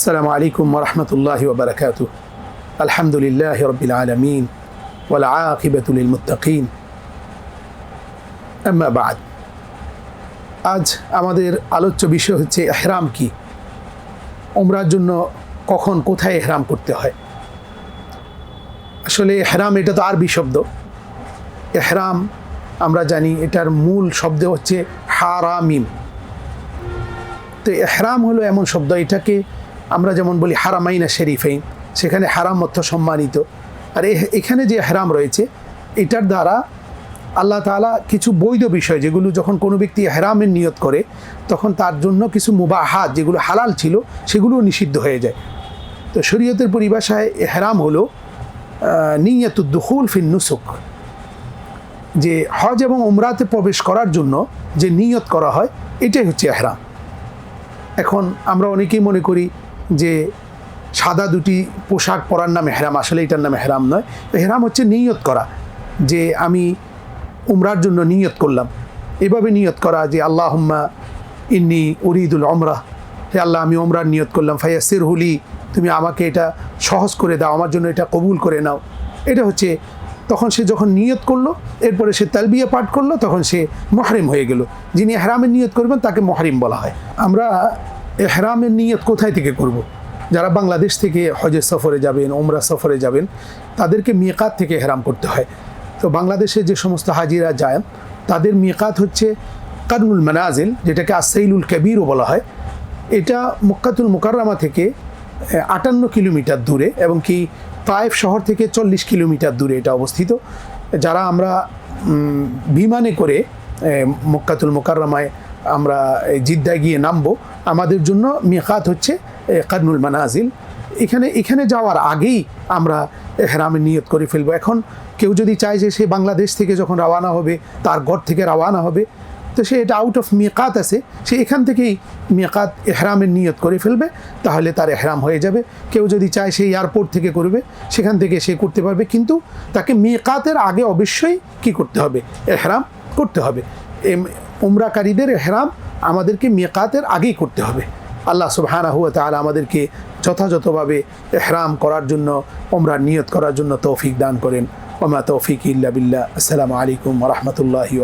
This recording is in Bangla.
السلام عليكم ورحمة الله وبركاته الحمد لله رب العالمين والعاقبة للمتقين أما بعد আজ আমাদের আলোচ্য বিষয় হচ্ছে এহরাম কি ওমরার জন্য কখন কোথায় এহরাম করতে হয় আসলে এহরাম এটা তো আরবি শব্দ এহরাম আমরা জানি এটার মূল শব্দ হচ্ছে হারামিম তো এহরাম হলো এমন শব্দ এটাকে আমরা যেমন বলি হারামাইনা শরীফাইন, সেখানে হারাম অর্থ সম্মানিত। আর এখানে যে এহরাম রয়েছে, এটার দ্বারা আল্লাহ তাআলা কিছু বৈধ বিষয়, যেগুলো যখন কোনো ব্যক্তি হেরামের নিয়ত করে, তখন তার জন্য কিছু মুবাহাত, যেগুলো হালাল ছিল, সেগুলোও নিষিদ্ধ হয়ে যায়। তো শরীয়তের পরিভাষায় এহরাম হলো নিয়তুদ্দুহুল ফিন নুসুক। যে হজ এবং উমরাতে প্রবেশ করার জন্য যে নিয়ত করা হয়, এটাই হচ্ছে এহরাম। এখন আমরা অনেকেই মনে করি যে সাদা দুটি পোশাক পরার নাম হেরাম, আসলে এটার নামে হেরাম নয়। তো হেরাম হচ্ছে নিয়ত করা, যে আমি উমরার জন্য নিয়ত করলাম। এভাবে নিয়ত করা যে, আল্লাহম্মা ইন্নি উরিদুল অমরা হে আল্লাহ, আমি ওমরার নিয়ত করলাম। ফাইয়াসির হুলি তুমি আমাকে এটা সহজ করে দাও, আমার জন্য এটা কবুল করে নাও। এটা হচ্ছে, তখন সে যখন নিয়ত করল, এরপরে সে তালবিয়া পাঠ করল, তখন সে মহরিম হয়ে গেল। যিনি হেরামের নিয়ত করবেন, তাকে মহারিম বলা হয়। আমরা এহরামের নিয়ত কোথায় থেকে করব। যারা বাংলাদেশ থেকে হজের সফরে যাবেন ওমরা সফরে যাবেন, তাদেরকে মিকাত থেকে এহরাম করতে হয়। তো বাংলাদেশে যে সমস্ত হাজিরা যায়, তাদের মিকাত হচ্ছে কারনুল মানাজিল, যেটাকে আসাইলুল কবিরও বলা হয়। এটা মক্কাতুল মুকাররামা থেকে আটান্ন কিলোমিটার দূরে এবং কি তায়েফ শহর থেকে চল্লিশ কিলোমিটার দূরে এটা অবস্থিত। যারা আমরা বিমানে করে মক্কাতুল মোকাররমায় আমরা জিদ্দায় গিয়ে নামবো আমাদের জন্য মিকাত হচ্ছে কারনুল মানাজিল। এখানে এখানে যাওয়ার আগেই আমরা হেরামের নিয়ত করে ফেলব। এখন কেউ যদি চায় যে সে বাংলাদেশ থেকে যখন রওয়ানা হবে, তার ঘর থেকে রওয়ানা হবে, তো সে এটা আউট অফ মেকাত আছে। সে এখান থেকেই মিকাত এহরামের নিয়ত করে ফেলবে, তাহলে তার এহরাম হয়ে যাবে। কেউ যদি চায় সে এয়ারপোর্ট থেকে করবে, সেখান থেকে সে করতে পারবে। কিন্তু তাকে মিকাতের আগে অবশ্যই কি করতে হবে? এহরাম করতে হবে। উমরাকারীদের এহরাম আমাদেরকে মেকাতের আগেই করতে হবে। আল্লাহ সুবহানাহু হুয়া তাহলে আমাদেরকে যথাযথভাবে এহরাম করার জন্য ওমরা নিয়ত করার জন্য তৌফিক দান করেন। ওমা তৌফিক ইল্লা বিল্লাহ। আসসালামু আলাইকুম রহমতুল্লাহি